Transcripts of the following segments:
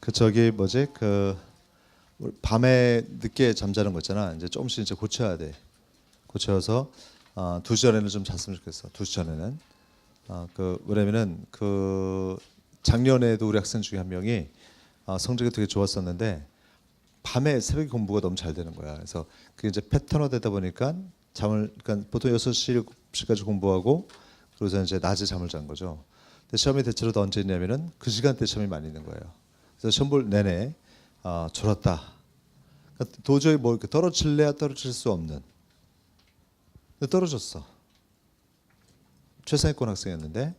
그 저기 뭐지 그 밤에 늦게 잠자는 거 있잖아. 이제 조금씩 이제 고쳐야 돼. 고쳐서 아, 2시 전에는 좀 잤으면 좋겠어. 2시 전에는. 아, 그 왜냐면은 그 작년에도 우리 학생 중에 한 명이 아, 성적이 되게 좋았었는데 밤에 새벽 공부가 너무 잘 되는 거야. 그래서 그게 이제 패턴화 되다 보니까 잠을 그러니까 보통 6시 7시까지 공부하고 그래서 이제 낮에 잠을 잔 거죠. 근데 시험이 대체로 다 언제 있냐면은 그 시간대 시험이 많이 있는 거예요. 그래서 볼 내내 아, 졸았다. 그러니까 도저히 뭐 이렇게 떨어질래야 떨어질 수 없는. 떨어졌어. 최상위권 학생이었는데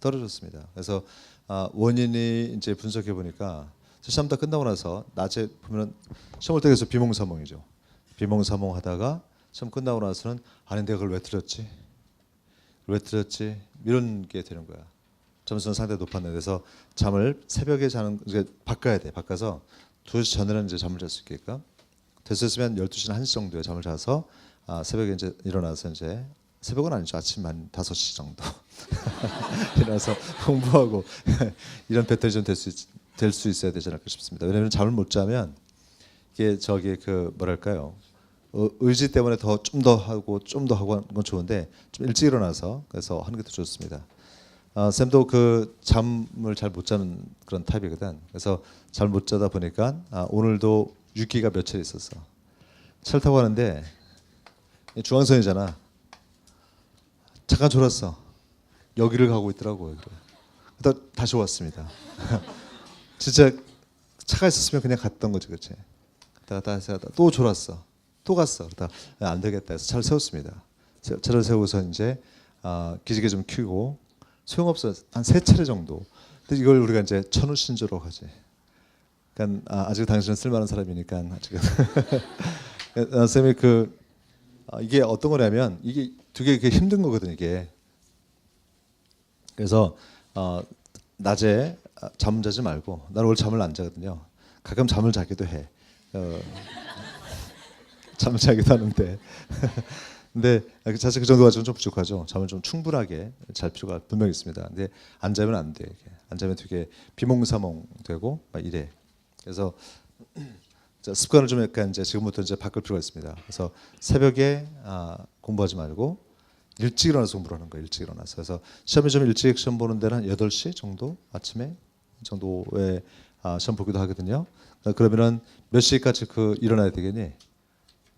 떨어졌습니다. 그래서 아, 원인이 이제 분석해 보니까 시험 다 끝나고 나서 낮에 보면은 시험 볼때 계속 비몽사몽이죠. 비몽사몽 하다가 시험 끝나고 나서는 내가 그걸 왜 틀렸지? 왜 틀렸지? 이런 게 되는 거야. 점수는 상당히 높았는데 그래서 잠을 새벽에 자는 이제 바꿔야 돼. 바꿔서 2시 전에는 이제 잠을 잘 수 있게끔 됐었으면 12시나 1시 정도에 잠을 자서 아, 새벽에 이제 일어나서 이제 새벽은 아니죠. 아침 한 5시 정도 일어나서 공부하고 이런 패턴이 좀 될 수 될 수 있어야 되지 않을까 싶습니다. 왜냐하면 잠을 못 자면 이게 저기 그 뭐랄까요? 어, 의지 때문에 더 좀 더 하고 좀 더 하고 하는 건 좋은데 좀 일찍 일어나서 그래서 하는 게 더 좋습니다. 아, 쌤도 그 잠을 잘 못 자는 그런 타입이거든. 그래서 잘 못 자다 보니까 아, 오늘도 6기가 며칠 있었어. 차를 타고 가는데 이 중앙선이잖아. 잠깐 졸았어. 여기를 가고 있더라고. 여기를. 그러다 다시 왔습니다. 진짜 차가 있었으면 그냥 갔던 거지, 그렇지? 갔다가 다시 가다 또 졸았어. 또 갔어. 그러다 아, 안 되겠다 해서 차를 세웠습니다. 세- 차를 세우고서 이제 아, 기지개 좀 켜고 소용없어 한세 차례 정도. 근데 이걸 우리가 이제 천우 신조로 하지. 그러니까 아, 아직 당신은 쓸만한 사람이니까 아직은. 아, 쌤이 그 아, 이게 어떤 거냐면 이게 되게 그 힘든 거거든 이게. 그래서 어, 낮에 아, 잠 자지 말고 나는 원래 잠을 안 자거든요. 가끔 잠을 자기도 해. 어, 잠을 자기도 하는데. 근데 사실 그 정도가 좀, 좀 부족하죠. 잠을 좀 충분하게 잘 필요가 분명히 있습니다. 근데 안 자면 안 돼. 안 자면 되게 비몽사몽 되고 막 이래. 그래서 자, 습관을 좀 약간 이제 지금부터 이제 바꿀 필요가 있습니다. 그래서 새벽에 아, 공부하지 말고 일찍 일어나서 공부를 하는 거예요. 일찍 일어나서. 그래서 시험에 좀 일찍 시험 보는 데는 한 8시 정도 아침에 정도에 아, 시험 보기도 하거든요. 아, 그러면은 몇 시까지 그 일어나야 되겠니?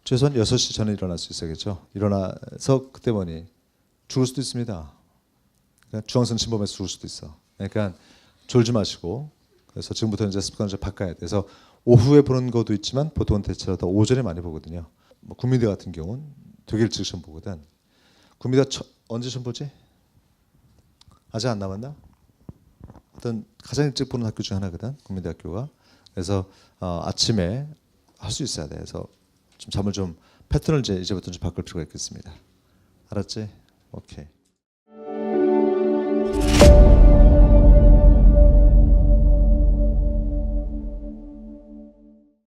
최소한 6시 전에 일어날 수 있어야겠죠. 일어나서 그때 뭐니? 죽을 수도 있습니다. 그러니까 중앙선 침범해서 죽을 수도 있어. 그러니까 졸지 마시고 그래서 지금부터 이제 습관을 좀 바꿔야 돼. 그래서 오후에 보는 것도 있지만 보통은 대체로 다 오전에 많이 보거든요. 뭐 국민대 같은 경우는 되게 일찍 시험 보거든. 국민대 처, 언제 시험 보지? 아직 안 남았나? 어떤 가장 일찍 보는 학교 중 하나거든. 국민대학교가. 그래서 어, 아침에 할 수 있어야 돼. 그래서 좀 잠을 좀 패턴을 이제 이제부터 좀 바꿀 필요가 있겠습니다. 알았지? 오케이.